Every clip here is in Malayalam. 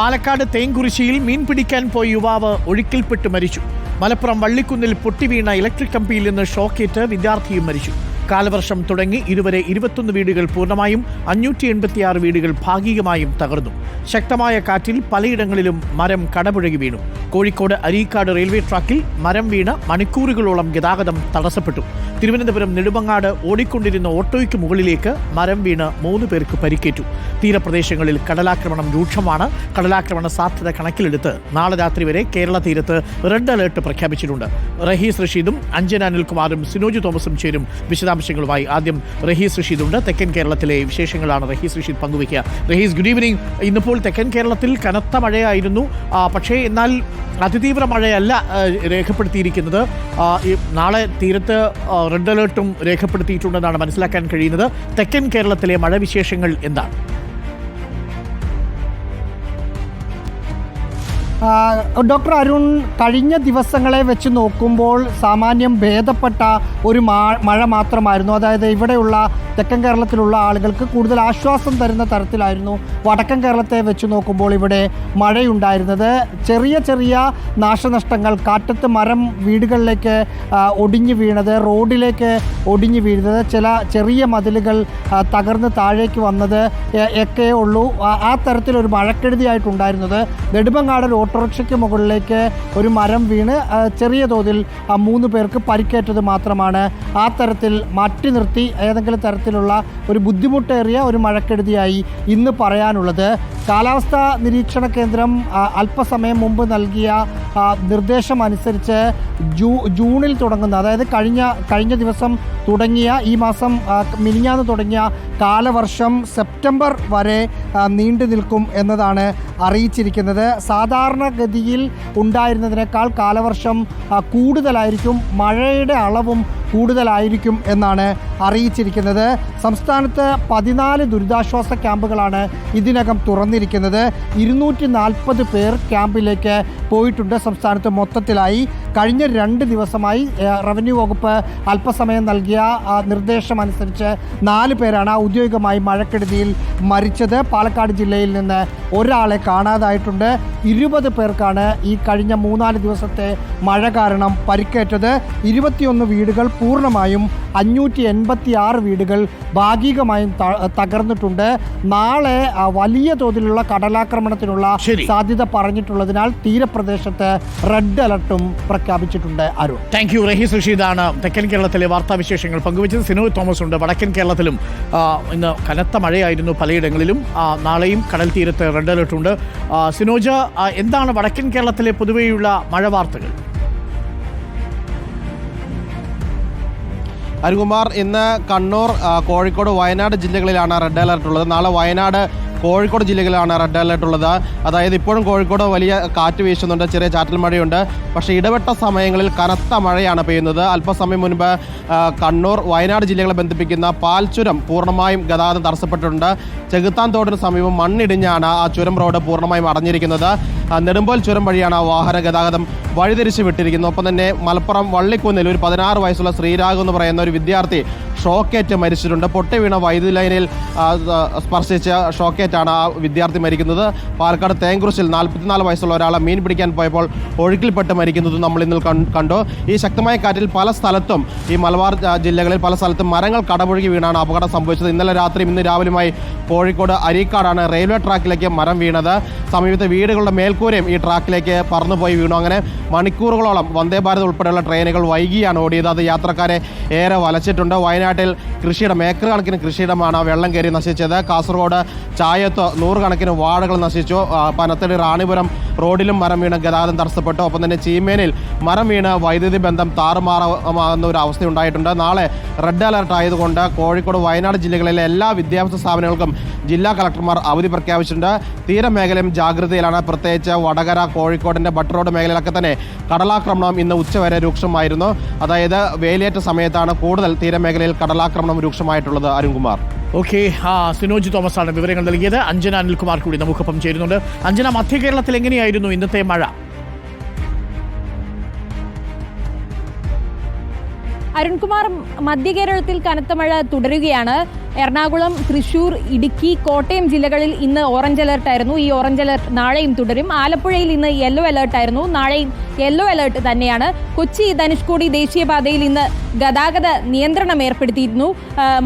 പാലക്കാട് തേങ്കുറിശ്ശിയിൽ മീൻ പിടിക്കാൻ പോയ യുവാവ് ഒഴുക്കിൽപ്പെട്ട് മരിച്ചു. മലപ്പുറം വള്ളിക്കുന്നിൽ പൊട്ടിവീണ ഇലക്ട്രിക് കമ്പിയിൽ നിന്ന് ഷോക്കേറ്റ് വിദ്യാർത്ഥിയും മരിച്ചു. കാലവർഷം തുടങ്ങി ഇതുവരെ ഇരുപത്തൊന്ന് വീടുകൾ പൂർണമായും അഞ്ഞൂറ്റി എൺപത്തിയാറ് വീടുകൾ ഭാഗികമായും തകർന്നു. ശക്തമായ കാറ്റിൽ പലയിടങ്ങളിലും മരം കടപുഴകി വീണു. കോഴിക്കോട് അരീക്കാട് റെയിൽവേ ട്രാക്കിൽ മരം വീണ് മണിക്കൂറുകളോളം ഗതാഗതം തടസ്സപ്പെട്ടു. തിരുവനന്തപുരം നെടുമങ്ങാട് ഓടിക്കൊണ്ടിരുന്ന ഓട്ടോയ്ക്ക് മുകളിലേക്ക് മരം വീണ് മൂന്ന് പേർക്ക് പരിക്കേറ്റു. തീരപ്രദേശങ്ങളിൽ കടലാക്രമണം രൂക്ഷമാണ്. കടലാക്രമണ സാധ്യത കണക്കിലെടുത്ത് നാളെ രാത്രി വരെ കേരള തീരത്ത് റെഡ് അലേർട്ട് പ്രഖ്യാപിച്ചിട്ടുണ്ട്. റഹീസ് റഷീദും അഞ്ജന അനിൽകുമാറും സിനോജ് തോമസും ചേരും വിശദാംശങ്ങളുമായി ആദ്യം റഹീസ് റഷീദുണ്ട് തെക്കൻ കേരളത്തിലെ വിശേഷങ്ങളാണ് റഹീസ് റഷീദ് പങ്കുവയ്ക്കുക. റഹീസ് ഗുഡ് ഈവനിങ് ഇന്നിപ്പോൾ തെക്കൻ കേരളത്തിൽ കനത്ത മഴയായിരുന്നു. പക്ഷേ എന്നാൽ അതിതീവ്ര മഴയല്ല രേഖപ്പെടുത്തിയിരിക്കുന്നത്. നാളെ തീരത്ത് റെഡ് അലേർട്ടും രേഖപ്പെടുത്തിയിട്ടുണ്ടെന്നാണ് മനസ്സിലാക്കാൻ കഴിയുന്നത്. തെക്കൻ കേരളത്തിലെ മഴ വിശേഷങ്ങൾ എന്താണ്? ഡോക്ടർ അരുൺ കഴിഞ്ഞ ദിവസങ്ങളെ വെച്ച് നോക്കുമ്പോൾ സാമാന്യം ഭേദപ്പെട്ട ഒരു മഴ മാത്രമായിരുന്നു. അതായത് ഇവിടെയുള്ള തെക്കൻ കേരളത്തിലുള്ള ആളുകൾക്ക് കൂടുതൽ ആശ്വാസം തരുന്ന തരത്തിലായിരുന്നു വടക്കൻ കേരളത്തെ വെച്ച് നോക്കുമ്പോൾ ഇവിടെ മഴയുണ്ടായിരുന്നത്. ചെറിയ ചെറിയ നാശനഷ്ടങ്ങൾ കാറ്റത്ത് മരം വീടുകളിലേക്ക് ഒടിഞ്ഞു വീണത് റോഡിലേക്ക് ഒടിഞ്ഞു വീഴുന്നത് ചില ചെറിയ മതിലുകൾ തകർന്ന് താഴേക്ക് വന്നത് ഒക്കെ ഉള്ളൂ. ആ- തരത്തിലൊരു മഴക്കെടുതിയായിട്ടുണ്ടായിരുന്നത്. നെടുമങ്ങാട് ഒരു ഓട്ടോറിക്ഷയ്ക്ക് മുകളിലേക്ക് ഒരു മരം വീണ് ചെറിയ തോതിൽ ആ, മൂന്ന് പേർക്ക് പരിക്കേറ്റത് മാത്രമാണ്. ആ തരത്തിൽ മാറ്റി നിർത്തി ഏതെങ്കിലും തരത്തിലുള്ള ഒരു ബുദ്ധിമുട്ടേറിയ ഒരു മഴക്കെടുതിയായി ഇന്ന് പറയാനുള്ളത്. കാലാവസ്ഥാ നിരീക്ഷണ കേന്ദ്രം അല്പസമയം മുമ്പ് നൽകിയ നിർദ്ദേശം അനുസരിച്ച് ജൂ ജൂണിൽ തുടങ്ങുന്ന അതായത് കഴിഞ്ഞ കഴിഞ്ഞ ദിവസം തുടങ്ങിയ ഈ മാസം മിനിഞ്ഞാന്ന് തുടങ്ങിയ കാലവർഷം സെപ്റ്റംബർ വരെ നീണ്ടു നിൽക്കും എന്നതാണ് അറിയിച്ചിരിക്കുന്നത്. സാധാരണഗതിയിൽ ഉണ്ടായിരുന്നതിനേക്കാൾ കാലവർഷം കൂടുതലായിരിക്കും മഴയുടെ അളവും കൂടുതലായിരിക്കും എന്നാണ് അറിയിച്ചിരിക്കുന്നത്. സംസ്ഥാനത്ത് പതിനാല് ദുരിതാശ്വാസ ക്യാമ്പുകളാണ് ഇതിനകം തുറന്നിരിക്കുന്നത്. ഇരുന്നൂറ്റി നാൽപ്പത് പേർ ക്യാമ്പിലേക്ക് പോയിട്ടുണ്ട് സംസ്ഥാനത്ത് മൊത്തത്തിലായി. കഴിഞ്ഞ രണ്ട് ദിവസമായി റവന്യൂ വകുപ്പ് അല്പസമയം നൽകിയ നിർദ്ദേശം അനുസരിച്ച് നാല് പേരാണ് ഔദ്യോഗികമായി മഴക്കെടുതിയിൽ മരിച്ചത്. പാലക്കാട് ജില്ലയിൽ നിന്ന് ഒരാളെ കാണാതായിട്ടുണ്ട്. ഇരുപത് പേർക്കാണ് ഈ കഴിഞ്ഞ മൂന്നാൽ ദിവസത്തെ മഴ കാരണം പരിക്കേറ്റത്. ഇരുപത്തിയൊന്ന് വീടുകൾ പൂർണമായും അഞ്ഞൂറ്റി എൺപത്തി ആറ് വീടുകൾ ഭാഗികമായും തകർന്നിട്ടുണ്ട്. നാളെ വലിയ തോതിലുള്ള കടലാക്രമണത്തിനുള്ള സാധ്യത പറഞ്ഞിട്ടുള്ളതിനാൽ തീരപ്രദേശത്ത് റെഡ് അലർട്ടും പ്രഖ്യാപിച്ചിട്ടുണ്ട് അരുൺ. താങ്ക് യു റഹീസ് റഷീദാണ് തെക്കൻ കേരളത്തിലെ വാർത്താവിശേഷങ്ങൾ പങ്കുവച്ചത് സിനോജ് തോമസ് ഉണ്ട്. വടക്കൻ കേരളത്തിലും ഇന്ന് കനത്ത മഴയായിരുന്നു പലയിടങ്ങളിലും. നാളെയും കടൽ തീരത്ത് റെഡ് അലർട്ടുണ്ട്. സിനോജ് എന്താണ് വടക്കൻ കേരളത്തിലെ പൊതുവെയുള്ള മഴ വാർത്തകൾ? അരുകുമാർ ഇന്ന് കണ്ണൂർ കോഴിക്കോട് വയനാട് ജില്ലകളിലാണ് റെഡ് അലർട്ട് ഉള്ളത്. നാളെ വയനാട് കോഴിക്കോട് ജില്ലകളിലാണ് റെഡ് അലർട്ട് ഉള്ളത്. അതായത് ഇപ്പോഴും കോഴിക്കോട് വലിയ കാറ്റ് വീശുന്നുണ്ട് ചെറിയ ചാറ്റൽ മഴയുണ്ട്. പക്ഷേ ഇടപെട്ട സമയങ്ങളിൽ കനത്ത മഴയാണ് പെയ്യുന്നത്. അല്പസമയം മുൻപ് കണ്ണൂർ വയനാട് ജില്ലകളെ ബന്ധിപ്പിക്കുന്ന പാൽചുരം പൂർണമായും ഗതാഗതം തടസ്സപ്പെട്ടിട്ടുണ്ട്. ചെകുത്താൻ തോടിന് സമീപം മണ്ണിടിഞ്ഞാണ് ആ ചുരം റോഡ് പൂർണമായും അടഞ്ഞിരിക്കുന്നത്. നെടുമ്പോൽ ചുരം വഴിയാണ് വാഹന ഗതാഗതം വഴിതിരിച്ച് വിട്ടിരിക്കുന്നത്. ഒപ്പം തന്നെ മലപ്പുറം വള്ളിക്കുന്നിൽ ഒരു പതിനാറ് വയസ്സുള്ള ശ്രീരാഗ് എന്ന് പറയുന്ന ഒരു വിദ്യാർത്ഥി ഷോക്കേറ്റ് മരിച്ചിട്ടുണ്ട്. പൊട്ടി വീണ വൈദ്യുതി ലൈനിൽ സ്പർശിച്ച ഷോക്കേറ്റാണ് ആ വിദ്യാർത്ഥി മരിക്കുന്നത്. പാലക്കാട് തേങ്കുറിശിൽ നാൽപ്പത്തിനാല് വയസ്സുള്ള ഒരാളെ മീൻ പിടിക്കാൻ പോയപ്പോൾ ഒഴുക്കിൽപ്പെട്ട് മരിക്കുന്നത് നമ്മൾ ഇന്ന് കണ്ടു. ഈ ശക്തമായ കാറ്റിൽ പല സ്ഥലത്തും ഈ മലബാർ ജില്ലകളിൽ പല സ്ഥലത്തും മരങ്ങൾ കടപുഴകി വീണാണ് അപകടം സംഭവിച്ചത്. ഇന്നലെ രാത്രിയും ഇന്ന് രാവിലെയുമായി കോഴിക്കോട് അരീക്കാടാണ് റെയിൽവേ ട്രാക്കിലേക്ക് മരം വീണത്. സമീപത്തെ വീടുകളുടെ മേൽക്കൂരയും ഈ ട്രാക്കിലേക്ക് പറന്നുപോയി വീണു. അങ്ങനെ മണിക്കൂറുകളോളം വന്ദേ ഭാരത് ഉൾപ്പെടെയുള്ള ട്രെയിനുകൾ വൈകിയാണ് ഓടിയത്. അത് യാത്രക്കാരെ ഏറെ വലച്ചിട്ടുണ്ട്. വയനാട്ടിൽ കൃഷിയിടം ഏക്കർ കണക്കിന് കൃഷിയിടമാണ് വെള്ളം കയറി നശിച്ചത്. കാസർഗോഡ് ചായത്ത് നൂറുകണക്കിന് വാഴകൾ നശിച്ചു. പനത്തടി റാണിപുരം റോഡിലും മരം വീണ് ഗതാഗതം തടസ്സപ്പെട്ടു. ഒപ്പം തന്നെ ചീമേനിൽ മരം വീണ് വൈദ്യുതി ബന്ധം താറുമാറാകുന്ന ഒരു അവസ്ഥ ഉണ്ടായിട്ടുണ്ട്. നാളെ റെഡ് അലർട്ട് ആയതുകൊണ്ട് കോഴിക്കോട് വയനാട് ജില്ലകളിലെ എല്ലാ വിദ്യാഭ്യാസ സ്ഥാപനങ്ങൾക്കും ജില്ലാ കളക്ടർമാർ അവധി പ്രഖ്യാപിച്ചിട്ടുണ്ട്. തീരമേഖലയും ജാഗ്രതയിലാണ്. പ്രത്യേകിച്ച് വടകര കോഴിക്കോടിന്റെ ബട്ട് റോഡ് മേഖലയിലൊക്കെ തന്നെ കടലാക്രമണം ഇന്ന് ഉച്ചവരെ രൂക്ഷമായിരുന്നു. അതായത് വേലിയേറ്റ സമയത്താണ് കൂടുതൽ തീരമേഖലയിൽ കടലാക്രമണം രൂക്ഷമായിട്ടുള്ളത് അരുൺകുമാർ. ഓക്കെ ആ സിനോജ് തോമസ് ആണ് വിവരങ്ങൾ നൽകിയത്. അഞ്ജന അനിൽകുമാർ കൂടി നമുക്കൊപ്പം ചേരുന്നുണ്ട്. അഞ്ജന മധ്യ കേരളത്തിൽ എങ്ങനെയായിരുന്നു ഇന്നത്തെ മഴ? അരുൺകുമാർ മധ്യ കേരളത്തിൽ കനത്ത മഴ തുടരുകയാണ്. എറണാകുളം തൃശൂർ ഇടുക്കി കോട്ടയം ജില്ലകളിൽ ഇന്ന് ഓറഞ്ച് അലർട്ട് ആയിരുന്നു. ഈ ഓറഞ്ച് അലർട്ട് നാളെയും തുടരും. ആലപ്പുഴയിൽ ഇന്ന് യെല്ലോ അലർട്ട് ആയിരുന്നു. നാളെയും യെല്ലോ അലർട്ട് തന്നെയാണ്. കൊച്ചി ധനുഷ്കോടി ദേശീയപാതയിൽ ഇന്ന് ഗതാഗത നിയന്ത്രണം ഏർപ്പെടുത്തിയിരുന്നു.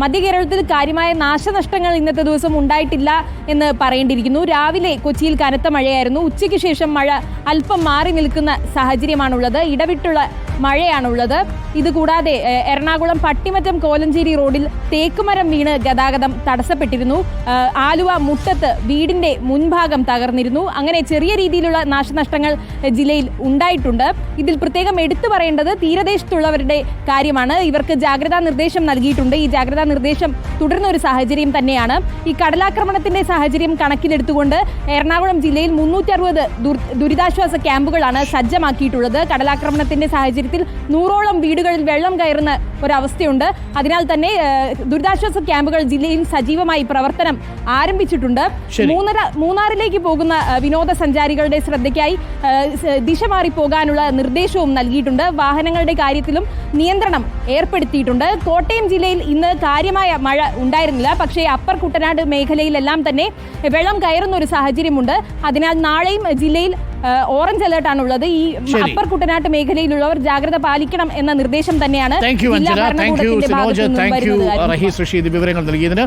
മധ്യ കേരളത്തിൽ കാര്യമായ നാശനഷ്ടങ്ങൾ ഇന്നത്തെ ദിവസം ഉണ്ടായിട്ടില്ല എന്ന് പറയേണ്ടിയിരിക്കുന്നു. രാവിലെ കൊച്ചിയിൽ കനത്ത മഴയായിരുന്നു. ഉച്ചയ്ക്ക് ശേഷം മഴ അല്പം മാറി നിൽക്കുന്ന സാഹചര്യമാണുള്ളത്. ഇടവിട്ടുള്ള മഴയാണുള്ളത്. ഇതുകൂടാതെ എറണാകുളം പട്ടിമറ്റം കോലഞ്ചേരി റോഡിൽ തേക്കുമരം വീണ് ഗതാഗതം തടസ്സപ്പെട്ടിരുന്നു. ആലുവ മുട്ടത്ത് വീടിന്റെ മുൻഭാഗം തകർന്നിരുന്നു. അങ്ങനെ ചെറിയ രീതിയിലുള്ള നാശനഷ്ടങ്ങൾ ജില്ലയിൽ ഉണ്ടായിട്ടുണ്ട്. ഇതിൽ പ്രത്യേകം എടുത്തു പറയേണ്ടത് തീരദേശത്തുള്ളവരുടെ കാര്യമാണ്. ഇവർക്ക് ജാഗ്രതാ നിർദ്ദേശം നൽകിയിട്ടുണ്ട്. ഈ ജാഗ്രതാ നിർദ്ദേശം തുടരുന്ന ഒരു സാഹചര്യം തന്നെയാണ്. ഈ കടലാക്രമണത്തിന്റെ സാഹചര്യം കണക്കിലെടുത്തുകൊണ്ട് എറണാകുളം ജില്ലയിൽ മുന്നൂറ്റി അറുപത് ദുരിതാശ്വാസ ക്യാമ്പുകളാണ് സജ്ജമാക്കിയിട്ടുള്ളത്. കടലാക്രമണത്തിന്റെ സാഹചര്യത്തിൽ നൂറോളം വീടുകളിൽ വെള്ളം കയറുന്ന ഒരവസ്ഥയുണ്ട്. അതിനാൽ തന്നെ ദുരിതാശ്വാസ ക്യാമ്പുകൾ ജില്ലയിൽ സജീവമായി പ്രവർത്തനം ആരംഭിച്ചിട്ടുണ്ട്. മൂന്നര മൂന്നാറിലേക്ക് പോകുന്ന വിനോദസഞ്ചാരികളുടെ ശ്രദ്ധയ്ക്കായി ദിശ മാറി പോകാനുള്ള നിർദ്ദേശവും നൽകിയിട്ടുണ്ട്. വാഹനങ്ങളുടെ കാര്യത്തിലും നിയന്ത്രണം ഏർപ്പെടുത്തിയിട്ടുണ്ട്. കോട്ടയം ജില്ലയിൽ ഇന്ന് കാര്യമായ മഴ ഉണ്ടായിരുന്നില്ല. പക്ഷേ അപ്പർ കുട്ടനാട് മേഖലയിലെല്ലാം തന്നെ വെള്ളം കയറുന്ന ഒരു സാഹചര്യമുണ്ട്. അതിനാൽ നാളെയും ജില്ലയിൽ ഏഹ്, അലേർട്ടാണ് ഉള്ളത് ഈ അപ്പർ കുട്ടനാട്ട് മേഖലയിലുള്ളവർ ജാഗ്രത പാലിക്കണം എന്ന നിർദ്ദേശം തന്നെയാണ് ജില്ലാ ഭരണകൂടത്തിന്റെ ഭാഗത്തു നിന്നും വരുന്നത്. വിവരങ്ങൾ നൽകിയതിന്.